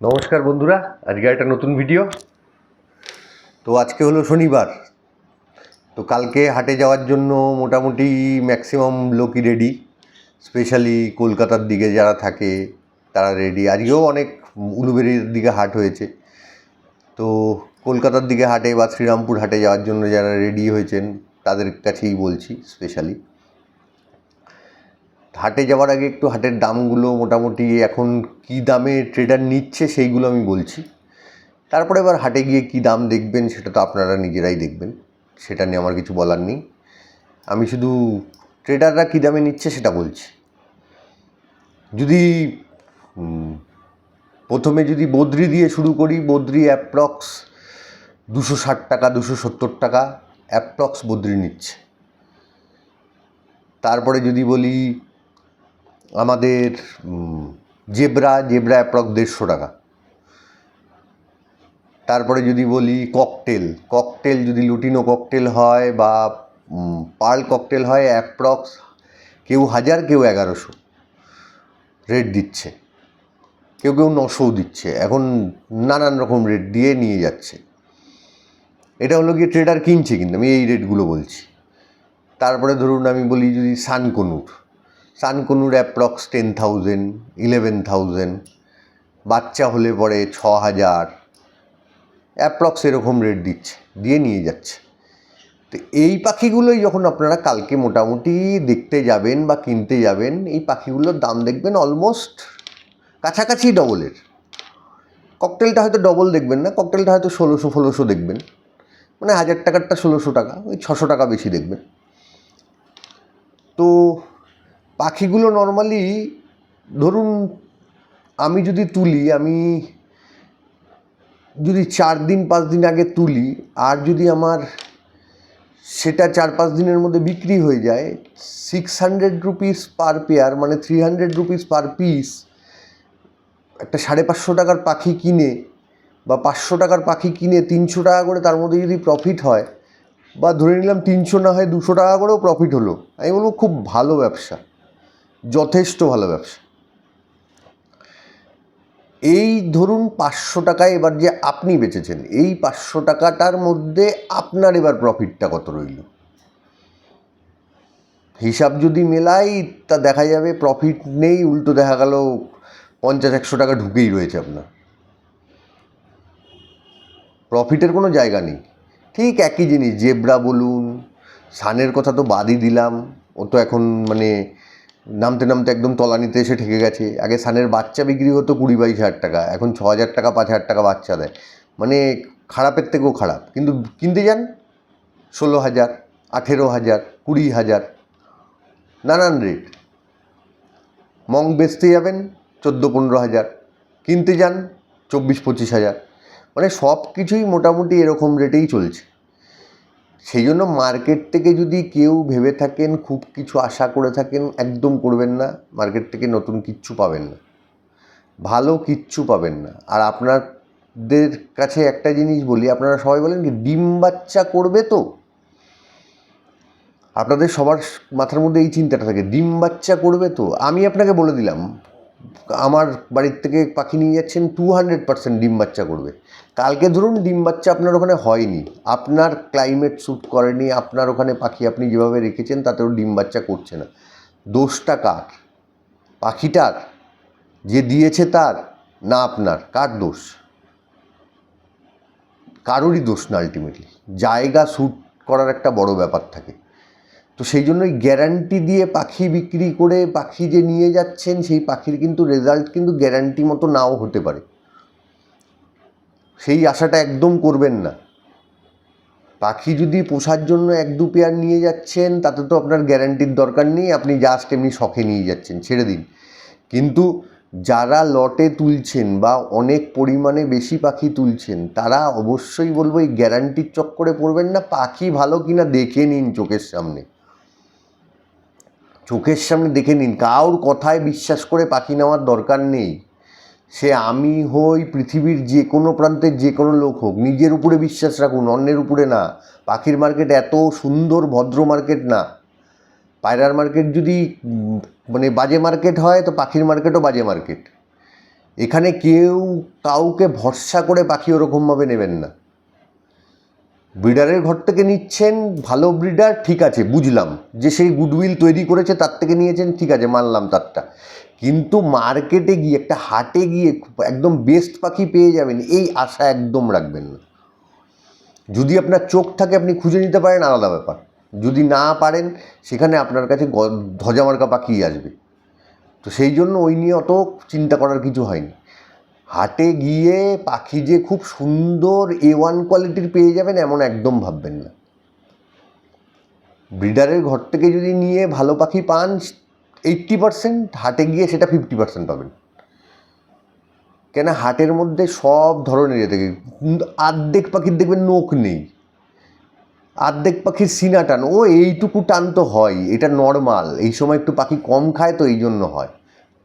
নমস্কার বন্ধুরা আজকে একটা নতুন ভিডিও তো আজকে হলো শনিবার। তো কালকে হাটে যাওয়ার জন্য মোটামুটি ম্যাক্সিমাম লোকই রেডি স্পেশালি কলকাতার দিকে যারা থাকে, তারা রেডি আজকেও অনেক উলুবেরির দিকে হাট হয়েছে। তো কলকাতার দিকে হাটে বা শ্রীরামপুর হাটে যাওয়ার জন্য যারা রেডি হয়েছেন, তাদের কাছেই বলছি স্পেশালি হাটে যাওয়ার আগে একটু হাটের দামগুলো মোটামুটি এখন কী দামে ট্রেডার নিচ্ছে সেইগুলো আমি বলছি। তারপরে এবার হাটে গিয়ে কী দাম দেখবেন সেটা তো আপনারা নিজেরাই দেখবেন, সেটা নিয়ে আমার কিছু বলার নেই। আমি শুধু ট্রেডাররা কী দামে নিচ্ছে সেটা বলছি। যদি প্রথমে যদি বদ্রি দিয়ে শুরু করি, বদ্রি অ্যাপ্রক্স দুশো ষাট টাকা, দুশো সত্তর টাকা অ্যাপ্রক্স বদ্রি নিচ্ছে। তারপরে যদি বলি আমাদের জেব্রা জেব্রা অ্যাপ্রক দেড়শো টাকা। তারপরে যদি বলি ককটেল ককটেল যদি লুটিনো ককটেল হয় বা পার্ল ককটেল হয় অ্যাপ্রক্স কেউ হাজার, কেউ এগারোশো। রেট দিচ্ছে। কেউ কেউ নশোও দিচ্ছে। এখন নানান রকম রেট দিয়ে নিয়ে যাচ্ছে। এটা হলো গিয়ে ট্রেডার কিনছে কিন্তু, আমি এই রেটগুলো বলছি। তারপরে ধরুন আমি বলি যদি sun conure sun conure approx ten thousand, eleven thousand, বাচ্চা হলে পরে ছ হাজার। অ্যাপ্রক্স এরকম রেট দিচ্ছে, দিয়ে নিয়ে যাচ্ছে। তো এই পাখিগুলোই যখন আপনারা কালকে মোটামুটি দেখতে যাবেন বা কিনতে যাবেন, এই পাখিগুলোর দাম দেখবেন অলমোস্ট কাছাকাছি ডবলের ককটেলটা হয়তো ডবল দেখবেন না ককটেলটা হয়তো ষোলোশো ষোলোশো দেখবেন। মানে হাজার টাকারটা ষোলোশো টাকা, ওই ছশো টাকা বেশি দেখবেন। তো পাখিগুলো নর্মালি ধরুন আমি যদি তুলি, আমি যদি চার দিন, পাঁচ দিন আগে তুলি, আর যদি আমার সেটা চার, পাঁচ দিনের মধ্যে বিক্রি হয়ে যায় six hundred rupees per pair মানে three hundred rupees per piece একটা সাড়ে পাঁচশো টাকার পাখি কিনে বা পাঁচশো টাকার পাখি কিনে তিনশো টাকা করে তার মধ্যে যদি প্রফিট হয়, বা ধরে নিলাম তিনশো না হয় দুশো টাকা করেও প্রফিট হলো, আমি বলব খুব ভালো ব্যবসা। যথেষ্ট ভালো ব্যবসা। এই ধরুন পাঁচশো টাকায় এবার যে আপনি বেচেছেন, এই পাঁচশো টাকাটার মধ্যে আপনার এবার প্রফিটটা কত রইল? হিসাব যদি মেলাই, তা দেখা যাবে প্রফিট নেই, উল্টো দেখা গেল পঞ্চাশ, একশো টাকা ঢুকেই রয়েছে আপনার। প্রফিটের কোনো জায়গা নেই। ঠিক একই জিনিস, জেব্রা বলুন, সানের কথা তো বাদই দিলাম, ও তো এখন মানে নামতে নামতে একদম তলানিতে এসে ঠেকে গেছে। আগে সানের বাচ্চা বিক্রি হতো কুড়ি বাইশ হাজার টাকা, এখন ছ হাজার টাকা, পাঁচ হাজার টাকা বাচ্চা দেয়। মানে খারাপের থেকেও খারাপ। কিন্তু কিনতে যান? ষোলো হাজার, আঠেরো হাজার, কুড়ি হাজার। নানান রেট মং বেচতে যাবেন চোদ্দ পনেরো হাজার। কিনতে যান চব্বিশ পঁচিশ হাজার। মানে সব কিছুই মোটামুটি এরকম রেটেই চলছে। সেই জন্য মার্কেট থেকে যদি কেউ ভেবে থাকেন, খুব কিছু আশা করে থাকেন, একদম করবেন না মার্কেট থেকে নতুন কিচ্ছু পাবেন না। ভালো কিচ্ছু পাবেন না। আর আপনাদের কাছে একটা জিনিস বলি, আপনারা সবাই বলেন কি, ডিম বাচ্চা করবে তো? আপনাদের সবার মাথার মধ্যে এই চিন্তাটা থাকে, ডিম বাচ্চা করবে তো? আমি আপনাকে বলে দিলাম, আমার বাড়ির থেকে পাখি নিয়ে যাচ্ছেন টু হান্ড্রেড পার্সেন্ট ডিম বাচ্চা করবে। কালকে ধরুন ডিম বাচ্চা আপনার ওখানে হয়নি, আপনার ক্লাইমেট শ্যুট করেনি, আপনার ওখানে পাখি আপনি যেভাবে রেখেছেন তাতেও ডিম বাচ্চা করছে না। দোষটা কার? পাখিটার? যে দিয়েছে তার? না আপনার, কার দোষ? কারোরই দোষ না আলটিমেটলি জায়গা শ্যুট করার একটা বড় ব্যাপার থাকে। তো সেই জন্যই গ্যারান্টি দিয়ে পাখি বিক্রি করে পাখি যে নিয়ে যাচ্ছেন, সেই পাখির কিন্তু রেজাল্ট কিন্তু গ্যারান্টি মতো নাও হতে পারে। সেই আশাটা একদম করবেন না। পাখি যদি পোষার জন্য এক দু পেয়ার নিয়ে যাচ্ছেন, তাতে তো আপনার গ্যারান্টির দরকার নেই, আপনি জাস্ট এমনি শখে নিয়ে যাচ্ছেন, ছেড়ে দিন। কিন্তু যারা লটে তুলছেন বা অনেক পরিমাণে বেশি পাখি তুলছেন, তারা অবশ্যই বলব এই গ্যারান্টির চক্করে পড়বেন না, পাখি ভালো কিনা দেখে নিন চোখের সামনে। চোখের সামনে দেখে নিন, কারোর কথায় বিশ্বাস করে পাখি নেওয়ার দরকার নেই। সে আমি হই পৃথিবীর যে কোনো প্রান্তের যে কোনো লোক হোক, নিজের উপরে বিশ্বাস রাখুন, অন্যের উপরে না। পাখির মার্কেট এত সুন্দর, ভদ্র মার্কেট না। পায়রার মার্কেট যদি মানে বাজে মার্কেট হয়, তো পাখির মার্কেটও বাজে মার্কেট। এখানে কেউ কাউকে ভরসা করে পাখি ওরকমভাবে নেবেন না। ব্রিডারের ঘর থেকে নিচ্ছেন, ভালো ব্রিডার, ঠিক আছে, বুঝলাম। যে সেই গুডউইল তৈরি করেছে, তার থেকে নিয়েছেন, ঠিক আছে, মানলাম তারটা। কিন্তু মার্কেটে গিয়ে, একটা হাটে গিয়ে একদম বেস্ট পাখি পেয়ে যাবেন, এই আশা একদম রাখবেন না। যদি আপনার চোখ থাকে, আপনি খুঁজে নিতে পারেন, আলাদা ব্যাপার। যদি না পারেন, সেখানে আপনার কাছে ধ্বজামার্কা পাখি আসবে। তো সেই জন্য ওই নিয়ে অত চিন্তা করার কিছু হয়নি। হাটে গিয়ে পাখি যে খুব সুন্দর এ ওয়ান কোয়ালিটির পেয়ে যাবেন, এমন একদম ভাববেন না। ব্রিডারের ঘর থেকে যদি নিয়ে ভালো পাখি পান এইট্টি পার্সেন্ট হাটে গিয়ে সেটা ফিফটি পার্সেন্ট পাবেন। কেন হাটের মধ্যে সব ধরনের ইয়ে থাকে আর্ধেক পাখির দেখবেন নোখ নেই। আর্ধেক পাখির সিনা টান, ও এইটুকু টান তো হয়, এটা নর্মাল এই সময় একটু পাখি কম খায় তো এই জন্য হয়।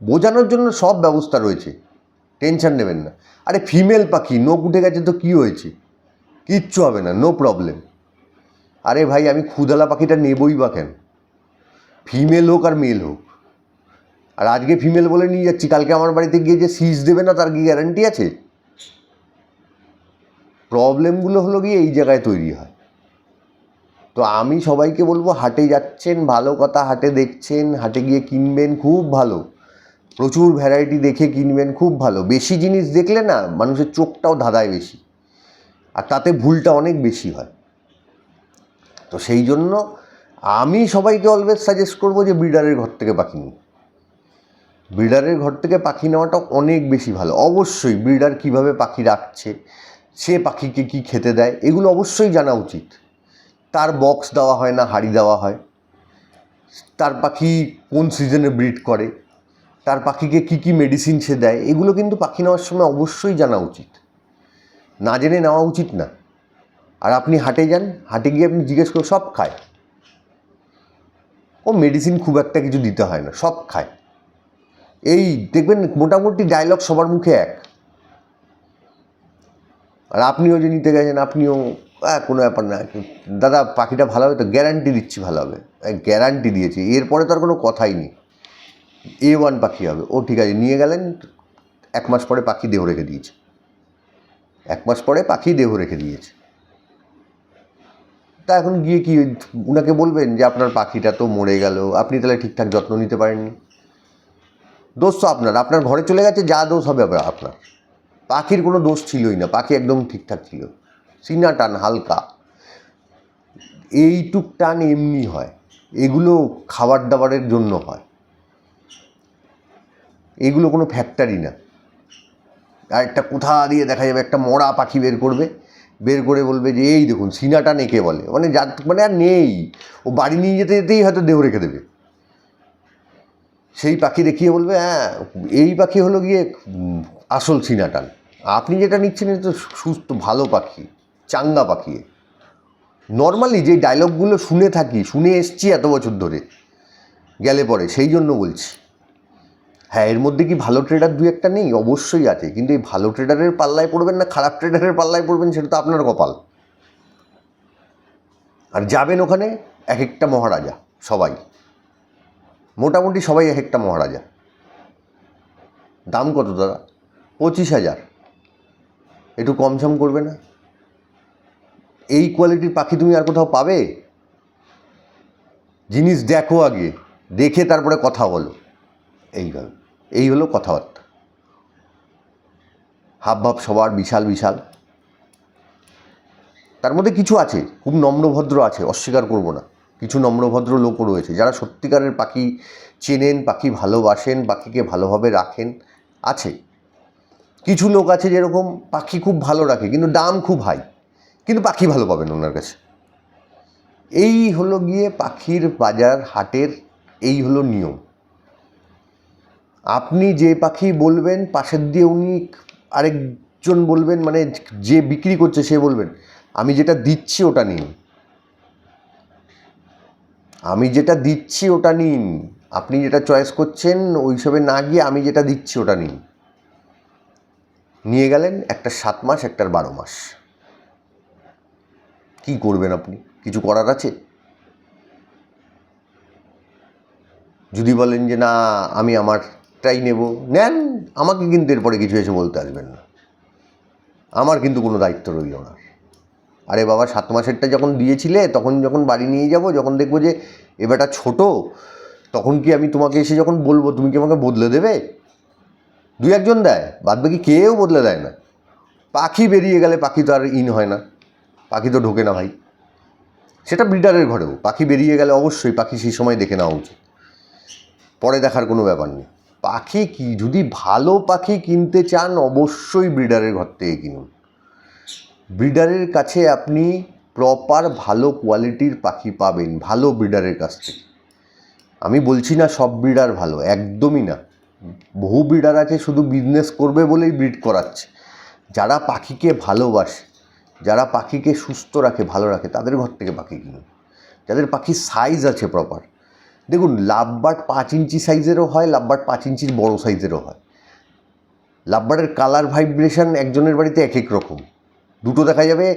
বোঝানোর জন্য সব ব্যবস্থা রয়েছে, টেনশন নেবেন না। আরে ফিমেল পাখি, নোখ উঠে গেছে তো কী হয়েছে? কিচ্ছু হবে না নো প্রবলেম আরে ভাই, আমি ক্ষুদালা পাখিটা নেবই বা কেন? ফিমেল হোক আর মেল হোক। আর আজকে ফিমেল বলে নিয়ে যাচ্ছি, কালকে আমার বাড়িতে গিয়ে যে সিজ দেবে না, তার কি গ্যারান্টি আছে? প্রবলেমগুলো হলো গিয়ে এই জায়গায় তৈরি হয়। তো আমি সবাইকে বলব, হাটে যাচ্ছেন, ভালো কথা, হাটে দেখছেন, হাটে গিয়ে কিনবেন, খুব ভালো। প্রচুর ভ্যারাইটি দেখে কিনবেন, খুব ভালো। বেশি জিনিস দেখলে না, মানুষের চোখটাও ধাঁধায় বেশি। আর তাতে ভুলটা অনেক বেশি হয়। তো সেই জন্য আমি সবাইকে অলওয়েজ সাজেস্ট করব যে ব্রিডারের ঘর থেকে পাখি নিন। ব্রিডারের ঘর থেকে পাখি নেওয়াটা অনেক বেশি ভালো। অবশ্যই ব্রিডার কীভাবে পাখি রাখছে, সে পাখিকে কি খেতে দেয়, এগুলো অবশ্যই জানা উচিত। তার বক্স দেওয়া হয় না, হাড়ি দেওয়া হয়। তার পাখি কোন সিজনে ব্রিড করে, তার পাখিকে কি কি মেডিসিন সে দেয়, এগুলো কিন্তু পাখি নেওয়ার সময় অবশ্যই জানা উচিত। না জেনে নেওয়া উচিত না। আর আপনি হাটে যান, হাটে গিয়ে আপনি জিজ্ঞেস করে সব খায়। ও মেডিসিন খুব একটা কিছু দিতে হয় না সব খায়। এই দেখবেন মোটামুটি ডায়লগ সবার মুখে এক। আর আপনিও যে নিতে গেছেন আপনিও আহ, কোনো ব্যাপার না। দাদা পাখিটা ভালো হবে তো? গ্যারান্টি দিচ্ছি ভালো হবে। গ্যারান্টি দিয়েছি। এরপরে তো আর কোনো কথাই নেই। এ ওয়ান পাখি হবে। ও ঠিক আছে নিয়ে গেলেন এক মাস পরে পাখি দেহ রেখে দিয়েছে। এক মাস পরে পাখি দেহ রেখে দিয়েছে। তা এখন গিয়ে কি ওনাকে বলবেন যে আপনার পাখিটা তো মরে গেল? আপনি তাহলে ঠিকঠাক যত্ন নিতে পারেননি। দোষ তো আপনার। আপনার ঘরে চলে গেছে, যা দোষ হবে আবার আপনার। পাখির কোনো দোষ ছিলই না, পাখি একদম ঠিকঠাক ছিল। সিনা টান, হালকা। এইটুক টান এমনি হয়। এগুলো খাবার দাবারের জন্য হয়। এগুলো কোনো ফ্যাক্টরি না। আর একটা কোথা দিয়ে দেখা যাবে, একটা মরা পাখি বের করবে। বের করে বলবে যে, এই দেখুন, সিনাটা নেকে বলে। মানে যার মানে আর নেই। ও বাড়ি নিয়ে যেতে যেতেই হয়তো দেহ রেখে দেবে। সেই পাখি দেখিয়ে বলবে হ্যাঁ এই পাখি হলো গিয়ে আসল সিনাটান আপনি যেটা নিচ্ছেন, এটা তো সুস্থ, ভালো পাখি, চাঙ্গা পাখি। নর্মালি যে ডায়লগগুলো শুনে থাকি, শুনে এসছি এত বছর ধরে, গেলে পরে, সেই জন্য বলছি। হ্যাঁ এর মধ্যে কি ভালো ট্রেডার দু একটা নেই? অবশ্যই আছে। কিন্তু এই ভালো ট্রেডারের পাল্লায় পড়বেন না, খারাপ ট্রেডারের পাল্লায় পড়বেন সেটা তো আপনার কপাল। আর যাবেন ওখানে এক একটা মহারাজা, সবাই। মোটামুটি সবাই এক একটা মহারাজা। দাম কত দাদা? পঁচিশ হাজার। একটু কম সম করবে না? এই কোয়ালিটির পাখি তুমি আর কোথাও পাবে? জিনিস দেখো আগে, দেখে তারপরে কথা বলো। এইভাবে। এই হলো কথাবার্তা। হাব ভাব সবার বিশাল বিশাল। তার মধ্যে কিছু আছে, খুব নম্রভদ্র আছে, অস্বীকার করব না। কিছু নম্রভদ্র লোকও রয়েছে, যারা সত্যিকারের পাখি চেনেন, পাখি ভালোবাসেন, পাখিকে ভালোভাবে রাখেন, আছে। কিছু লোক আছে যেরকম পাখি খুব ভালো রাখে, কিন্তু দাম খুব হাই কিন্তু পাখি ভালো পাবেন ওনার কাছে। এই হলো গিয়ে পাখির বাজার হাটের, এই হলো নিয়ম। আপনি যে পাখি বলবেন, পাশের দিয়ে উনি আরেকজন বলবেন মানে যে বিক্রি করছে সে বলবেন, আমি যেটা দিচ্ছি ওটা নিন। আমি যেটা দিচ্ছি ওটা নিন। আপনি যেটা চয়েস করছেন, ওই হিসাবে না গিয়ে আমি যেটা দিচ্ছি ওটা নিন। নিয়ে গেলেন একটা সাত মাস, একটার বারো মাস। কি করবেন আপনি? কিছু করার আছে? যদি বলেন যে না, আমি আমার একটাই নেব। নেন, আমাকে কিন্তু এরপরে কিছু এসে বলতে আসবেন না। আমার কিন্তু কোনো দায়িত্ব রইল না। আরে বাবা, সাত মাসেরটা যখন দিয়েছিলে, তখন যখন বাড়ি নিয়ে যাব, যখন দেখব যে এবারটা ছোটো, তখন কি আমি তোমাকে এসে যখন বলব, তুমি কি আমাকে বদলে দেবে? দু একজন দেয়, বাদ বাকি কেউ বদলে দেয় না। পাখি বেরিয়ে গেলে পাখি তো আর ইন হয় না। পাখি তো ঢোকে না ভাই। সেটা ব্রিডারের ঘরেও। পাখি বেরিয়ে গেলে অবশ্যই পাখি সেই সময় দেখে নেওয়া উচিত। পরে দেখার কোনো ব্যাপার নেই। পাখি কি? যদি ভালো পাখি কিনতে চান, অবশ্যই ব্রিডারের ঘর থেকে কিনুন। ব্রিডারের কাছে আপনি প্রপার ভালো কোয়ালিটির পাখি পাবেন, ভালো ব্রিডারের কাছ থেকে। আমি বলছি না সব ব্রিডার ভালো, একদমই না। বহু ব্রিডার আছে, শুধু বিজনেস করবে বলেই ব্রিড করাচ্ছে। যারা পাখিকে ভালোবাসে, যারা পাখিকে সুস্থ রাখে, ভালো রাখে, তাদের ঘর থেকে পাখি কিনুন। যাদের পাখির সাইজ আছে প্রপার দেখুন, লাভবার্ড পাঁচ ইঞ্চি সাইজেরও হয়, লাভবার্ড পাঁচ ইঞ্চির বড় সাইজেরও হয়। লাভবার্ডের কালার ভাইব্রেশন একজনের বাড়িতে এক এক রকম। দুটো দেখা যাবে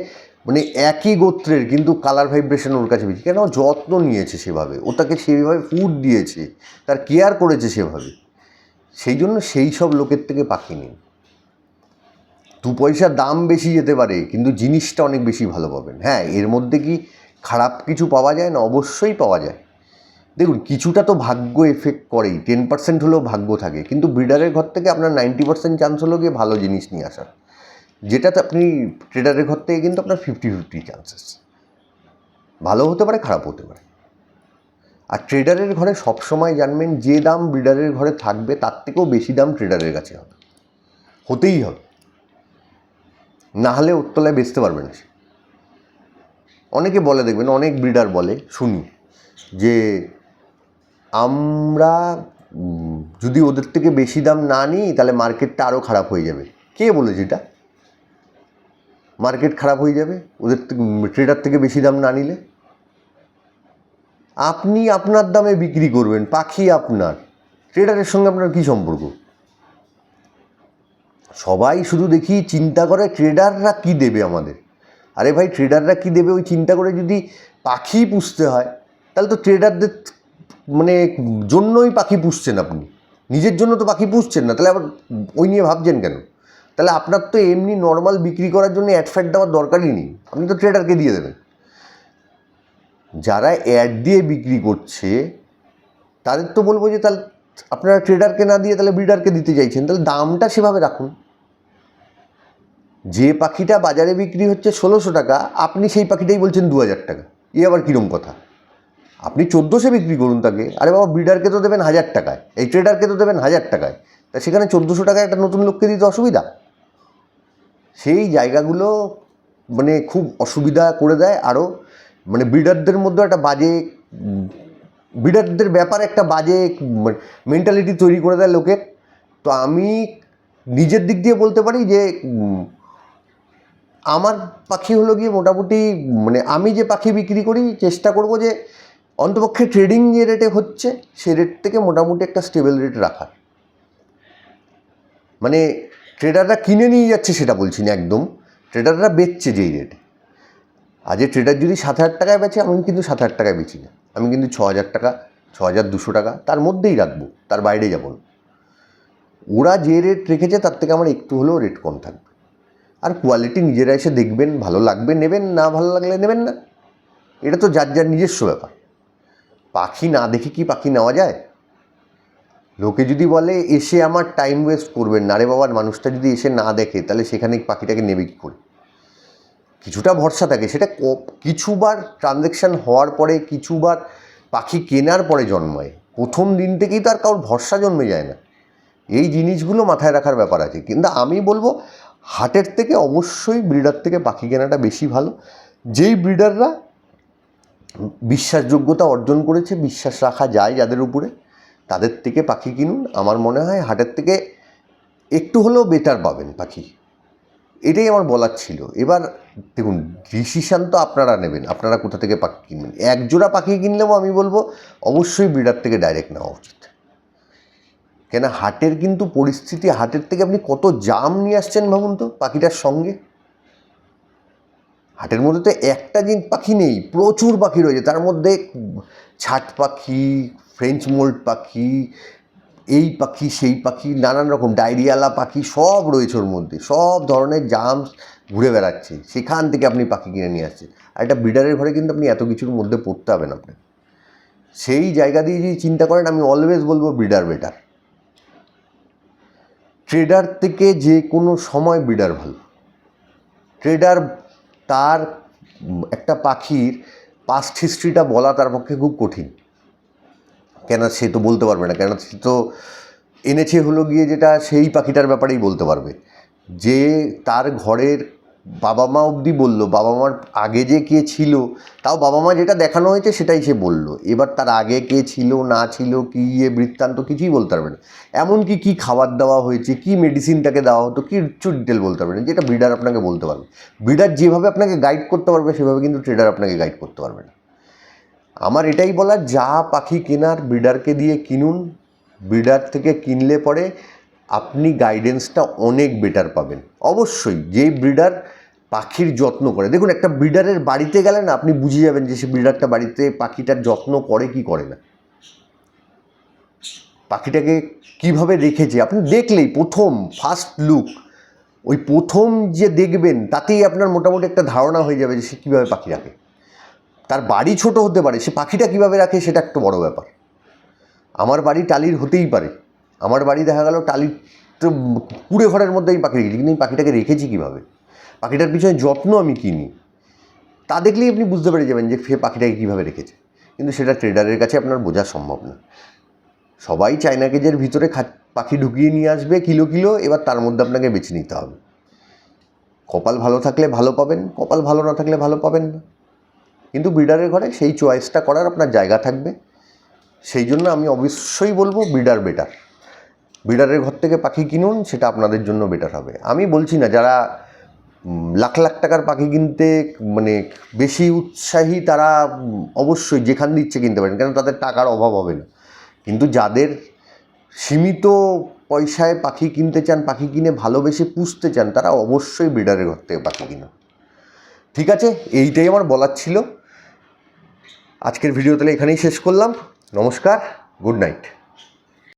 মানে একই গোত্রের, কিন্তু কালার ভাইব্রেশন ওর কাছে বেশি। কেন? যত্ন নিয়েছে সেভাবে। ও তাকে সেভাবে ফুড দিয়েছে, তার কেয়ার করেছে সেভাবে। সেই জন্য সেই সব লোকের থেকে পাখি নিন। দু পয়সা দাম বেশি যেতে পারে, কিন্তু জিনিসটা অনেক বেশি ভালো পাবেন। হ্যাঁ এর মধ্যে কি খারাপ কিছু পাওয়া যায় না? অবশ্যই পাওয়া যায়। দেখুন, কিছুটা তো ভাগ্য এফেক্ট করেই টেন পার্সেন্ট হলেও ভাগ্য থাকে। কিন্তু ব্রিডারের ঘর থেকে আপনার নাইনটি পার্সেন্ট চান্স হলো গিয়ে ভালো জিনিস নিয়ে আসার। যেটাতে আপনি ট্রেডারের ঘর থেকে কিন্তু আপনার ফিফটি ফিফটি চান্সেস ভালো হতে পারে, খারাপ হতে পারে। আর ট্রেডারের ঘরে সবসময় জানবেন, যে দাম ব্রিডারের ঘরে থাকবে, তার থেকেও বেশি দাম ট্রেডারের কাছে হবে। হতেই হবে। না হলে ওর তলায় বেচতে পারবে না সে। অনেকে বলে, দেখবেন, অনেক ব্রিডার বলে, শুনি, যে আমরা যদি ওদের থেকে বেশি দাম না নিই, তাহলে মার্কেটটা আরও খারাপ হয়ে যাবে। কে বলেছে এটা? মার্কেট খারাপ হয়ে যাবে? ওদের ট্রেডার থেকে বেশি দাম না নিলে? আপনি আপনার দামে বিক্রি করবেন, পাখি আপনার। ট্রেডারের সঙ্গে আপনার কী সম্পর্ক? সবাই শুধু দেখি চিন্তা করে ট্রেডাররা কি দেবে আমাদের। আরে ভাই, ট্রেডাররা কি দেবে? ওই চিন্তা করে যদি পাখি পুষতে হয়, তাহলে তো ট্রেডারদের মানে জন্যই পাখি পুষছেন আপনি। নিজের জন্য তো পাখি পুষছেন না, তাহলে আবার ওই নিয়ে ভাবছেন কেন? তাহলে আপনার তো এমনি নর্মাল বিক্রি করার জন্য অ্যাড ফ্যাট দেওয়ার দরকারই নেই, আপনি তো ট্রেডারকে দিয়ে দেবেন। যারা অ্যাড দিয়ে বিক্রি করছে, তাদের তো বলব যে তাহলে আপনারা ট্রেডারকে না দিয়ে তাহলে ব্রিডারকে দিতে চাইছেন, তাহলে দামটা সেভাবে রাখুন। যে পাখিটা বাজারে বিক্রি হচ্ছে ষোলোশো টাকা, আপনি সেই পাখিটাই বলছেন দু হাজার টাকা, এ আবার কীরম কথা? আপনি চোদ্দোশো বিক্রি করুন তাকে। আরে বাবা ব্রিডারকে তো দেবেন হাজার টাকায়। এই ট্রেডারকে তো দেবেন হাজার টাকায়। তা সেখানে চোদ্দোশো টাকায় একটা নতুন লোককে দিতে অসুবিধা? সেই জায়গাগুলো মানে খুব অসুবিধা করে দেয়। আরও মানে ব্রিডারদের মধ্যে একটা বাজে ব্রিডারদের ব্যাপারে একটা বাজে মেন্টালিটি তৈরি করে দেয় লোকের। তো আমি নিজের দিক দিয়ে বলতে পারি যে আমার পাখি হলো গিয়ে মোটামুটি মানে আমি যে পাখি বিক্রি করি, চেষ্টা করব যে অন্তপক্ষে ট্রেডিং যে রেটে হচ্ছে, সে রেট থেকে মোটামুটি একটা স্টেবল রেট রাখার। মানে ট্রেডাররা কিনে নিয়ে যাচ্ছে সেটা বলছি না একদম। ট্রেডাররা বেচছে যেই রেটে আজকে ট্রেডার যদি সাত হাজার টাকায় বেচে, আমি কিন্তু সাত হাজার টাকায় বেচি না। আমি কিন্তু ছ হাজার টাকা, ছ হাজার দুশো টাকা, তার মধ্যেই রাখব, তার বাইরে যাব না। ওরা যে রেট রেখেছে, তার থেকে আমার একটু হলেও রেট কম থাকবে। আর কোয়ালিটি নিজেরা এসে দেখবেন, ভালো লাগবে, নেবেন, না ভালো লাগলে নেবেন না। এটা তো যার যার নিজস্ব ব্যাপার। পাখি না দেখে কি পাখি নেওয়া যায়? লোকে যদি বলে, এসে আমার টাইম ওয়েস্ট করবেন না রে বাবার মানুষটা যদি এসে না দেখে, তাহলে সেখানে পাখিটাকে নেবে কী করে? কিছুটা ভরসা থাকে। সেটা কিছুবার ট্রানজ্যাকশান হওয়ার পরে, কিছুবার পাখি কেনার পরে জন্মায়। প্রথম দিন থেকেই তো আর কারোর ভরসা জন্মে যায় না। এই জিনিসগুলো মাথায় রাখার ব্যাপার আছে। কিন্তু আমি বলব, হাটের থেকে অবশ্যই ব্রিডার থেকে পাখি কেনাটা বেশি ভালো। যেই ব্রিডাররা বিশ্বাসযোগ্যতা অর্জন করেছে, বিশ্বাস রাখা যায় যাদের উপরে। তাদের থেকে পাখি কিনুন, আমার মনে হয় হাটের থেকে একটু হলেও বেটার পাবেন পাখি। এটাই আমার বলার ছিল। এবার দেখুন ডিসিশান তো আপনারা নেবেন, আপনারা কোথা থেকে পাখি কিনবেন? এক জোড়া পাখি কিনলেও আমি বলব, অবশ্যই ব্রিডার থেকে ডাইরেক্ট নেওয়া উচিত। কেন, হাটের কিন্তু পরিস্থিতি, হাটের থেকে আপনি কত জাম নিয়ে আসছেন ভাবুন তো পাখিটার সঙ্গে। হাটের মধ্যে তো একটা জিন পাখি নেই, প্রচুর পাখি রয়েছে। তার মধ্যে ছাট পাখি ফ্রেঞ্চ মোল্ড পাখি, এই পাখি, সেই পাখি, নানান রকম, ডায়রিয়ালা পাখি সব রয়েছে ওর মধ্যে। সব ধরনের জামস ঘুরে বেড়াচ্ছে। সেখান থেকে আপনি পাখি কিনে নিয়ে আসছেন। আর একটা ব্রিডারের ঘরে কিন্তু আপনি এত কিছুর মধ্যে পড়তে হবে না আপনাকে। সেই জায়গা দিয়ে যদি চিন্তা করেন, আমি অলওয়েজ বলব ব্রিডার বেটার ট্রেডার থেকে যে কোনো সময় ব্রিডার ভালো। ট্রেডার তার একটা পাখির পাস্ট হিস্ট্রিটা বলা তার পক্ষে খুব কঠিন। কেন সে তো বলতে পারবে না, কেন সে তো এনেছে হলো গিয়ে যেটা সেই পাখিটার ব্যাপারেই বলতে পারবে। যে তার ঘরের বাবা মা অবধি বলল, বাবা মার আগে যে কে ছিল, তাও বাবা মা যেটা দেখানো হয়েছে সেটাই সে বলল। এবার তার আগে কে ছিল, না ছিল, কী ইয়ে বৃত্তান্ত কিছুই বলতে পারবে না। এমনকি কী খাবার দেওয়া হয়েছে, কী মেডিসিনটাকে দেওয়া হতো, কিচ্ছু ডিটেল বলতে পারবে না। যেটা ব্রিডার আপনাকে বলতে পারবে। ব্রিডার যেভাবে আপনাকে গাইড করতে পারবে, সেভাবে কিন্তু ট্রেডার আপনাকে গাইড করতে পারবে না। আমার এটাই বলার, যা পাখি কেনার ব্রিডারকে দিয়ে কিনুন ব্রিডার থেকে কিনলে পরে আপনি গাইডেন্সটা অনেক বেটার পাবেন। অবশ্যই যে ব্রিডার পাখির যত্ন করে। দেখুন, একটা ব্রিডারের বাড়িতে গেলে না আপনি বুঝে যাবেন যে সে ব্রিডারটা বাড়িতে পাখিটার যত্ন করে কি করে না। পাখিটাকে কীভাবে রেখেছে? আপনি দেখলেই প্রথম ফার্স্ট লুক ওই প্রথম যে দেখবেন, তাতেই আপনার মোটামুটি একটা ধারণা হয়ে যাবে যে সে কীভাবে পাখি রাখে। তার বাড়ি ছোট হতে পারে, সে পাখিটা কীভাবে রাখে সেটা একটা বড় ব্যাপার। আমার বাড়ি টালির হতেই পারে। আমার বাড়ি দেখা গেল তো কুড়ে ঘরের মধ্যে আমি পাখি রেখেছি কিন্তু আমি পাখিটাকে রেখেছি কীভাবে? পাখিটার পিছনে যত্ন আমি কিনি তা দেখলেই আপনি বুঝতে পেরে যাবেন যে সে পাখিটাকে কীভাবে রেখেছে। কিন্তু সেটা ট্রেডারের কাছে আপনার বোঝা সম্ভব না। সবাই চায়না কেজের ভিতরে পাখি ঢুকিয়ে নিয়ে আসবে কিলো কিলো, এবার তার মধ্যে আপনাকে বেছে নিতে হবে। কপাল ভালো থাকলে ভালো পাবেন, কপাল ভালো না থাকলে ভালো পাবেন না। কিন্তু ব্রিডারের ঘরে সেই চয়েসটা করার আপনার জায়গা থাকবে। সেই জন্য আমি অবশ্যই বলব ব্রিডার বেটার ব্রিডারের ঘর থেকে পাখি কিনুন, সেটা আপনাদের জন্য বেটার হবে। আমি বলছি না, যারা লাখ লাখ টাকার পাখি কিনতে মানে বেশি উৎসাহী তারা অবশ্যই যেখান দিচ্ছে কিনতে পারেন, কেন তাদের টাকার অভাব হবে না। কিন্তু যাদের সীমিত পয়সায় পাখি কিনতে চান, পাখি কিনে ভালোবেসে পুষতে চান, তারা অবশ্যই ব্রিডারের ঘর থেকে পাখি কিনুন। ঠিক আছে? এইটাই আমার বলার ছিল। আজকের ভিডিও তাহলে এখানেই শেষ করলাম। নমস্কার, গুড নাইট।